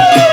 Yeah.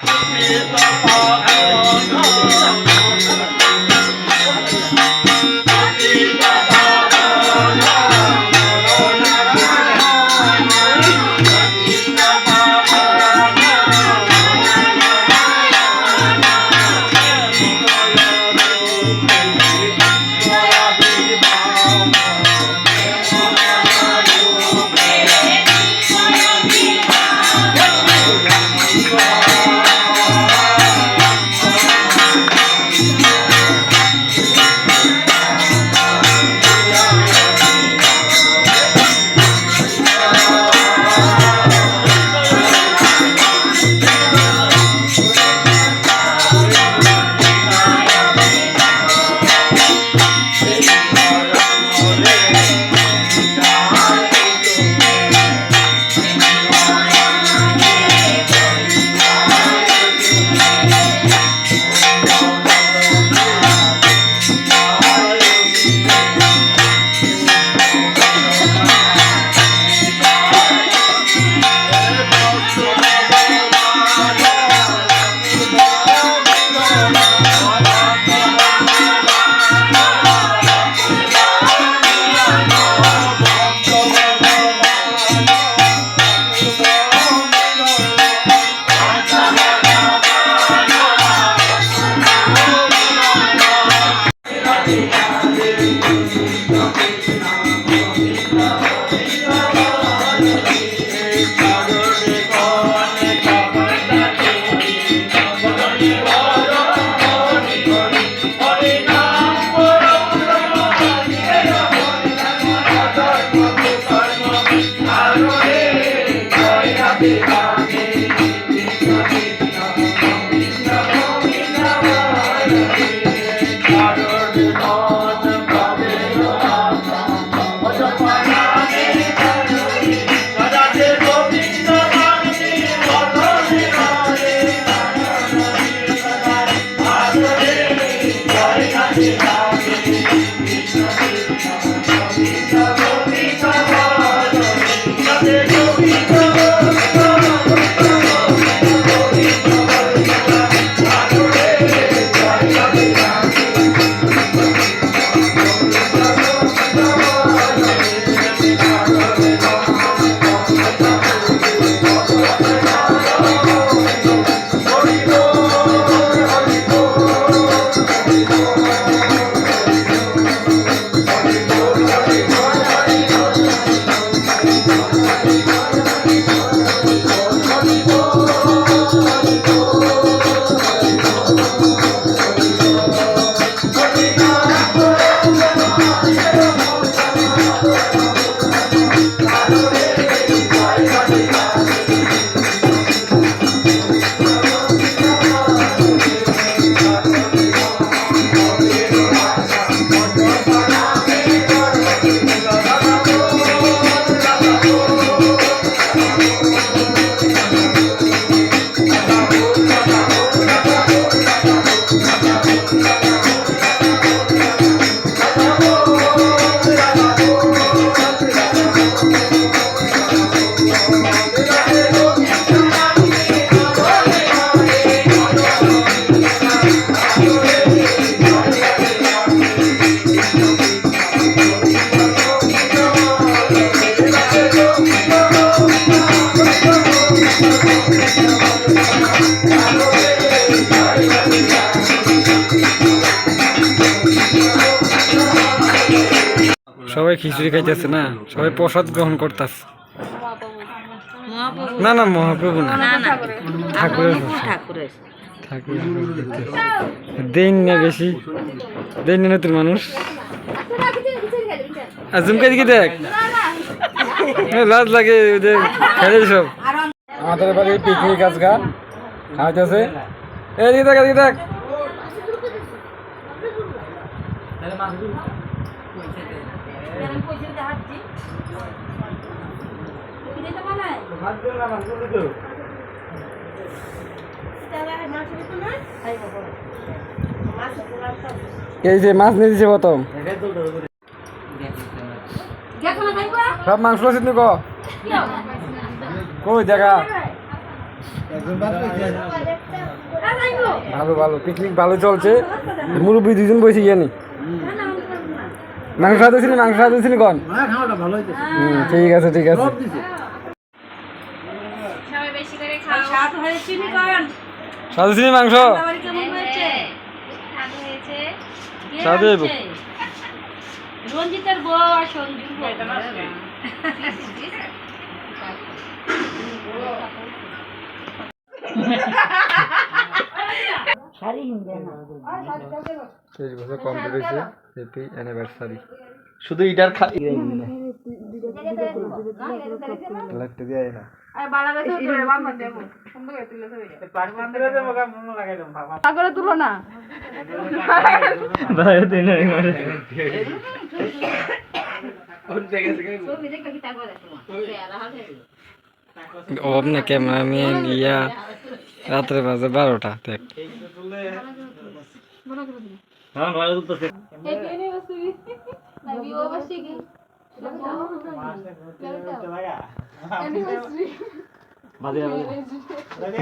Thank you. সবাই খিচুড়ি খাইতেছে না? সবাই প্রসাদ গ্রহণ করতেছে। না না মহাপ্রভু না। ঠাকুরের ঠাকুরের। ঠাকুর দেন না বেশি। দেন না নতুন মানুষ। আর জুমকা দিকে দেখ। লাজ লাগে ওদের খেলে সব। আমাদের বাড়ি পিকনিক গাছ গা খাওয়াইতেছে। এদিকে দেখ এদিকে দেখ। এই যে মাছ নিয়ে দিছে প্রথম। সব মাংস তুমি কো কই দেখা? ভালো ভালো। পিকনিক ভালো চলছে। মুরব্বী দুজন বসে গিয়ে নি। মাংস খাওয়া ছিল মাংস খাওয়া ছিল কন? ঠিক আছে ঠিক আছে। সবাই বেশি করে খাও। স্বাদ হয়েছে নি কারণ সাদা ছিল মাংস। রাঁধছে? রঞ্জিতের বউ আর সঞ্জুর তেইশ বছর কমপ্লিট হয়েছে হ্যাপি অ্যানিভার্সারি শুধু ইটার খা না। তুলো না। অভাব না ক্যামেরাম্যান ইয়া রাত্রে বাজে বারোটা দেখ।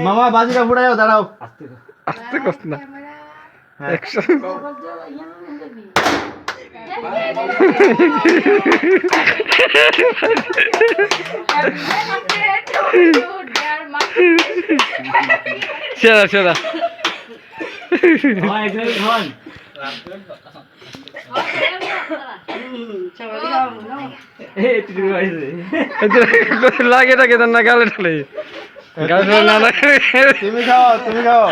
মামা বাজিটা ফুটাইও দাঁড়াও। আস্তে কষ্ট না। একশো সেরা সেরা লাগে টাকে না গালে ঢালে গালে ঢালে না না তুমি খাও তুমি খাও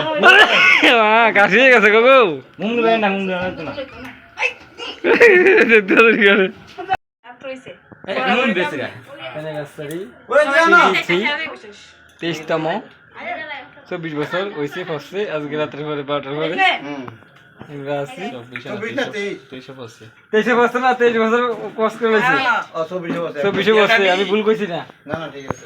কাশি গেছে গো মুং না মুং না নুন বেশি গা তেইশতম চব্বিশ বছর ওইসে ফসছে আজকে রাত্রে পরে বারোটার পরে আমি ভুল করছি না। না না ঠিক আছে।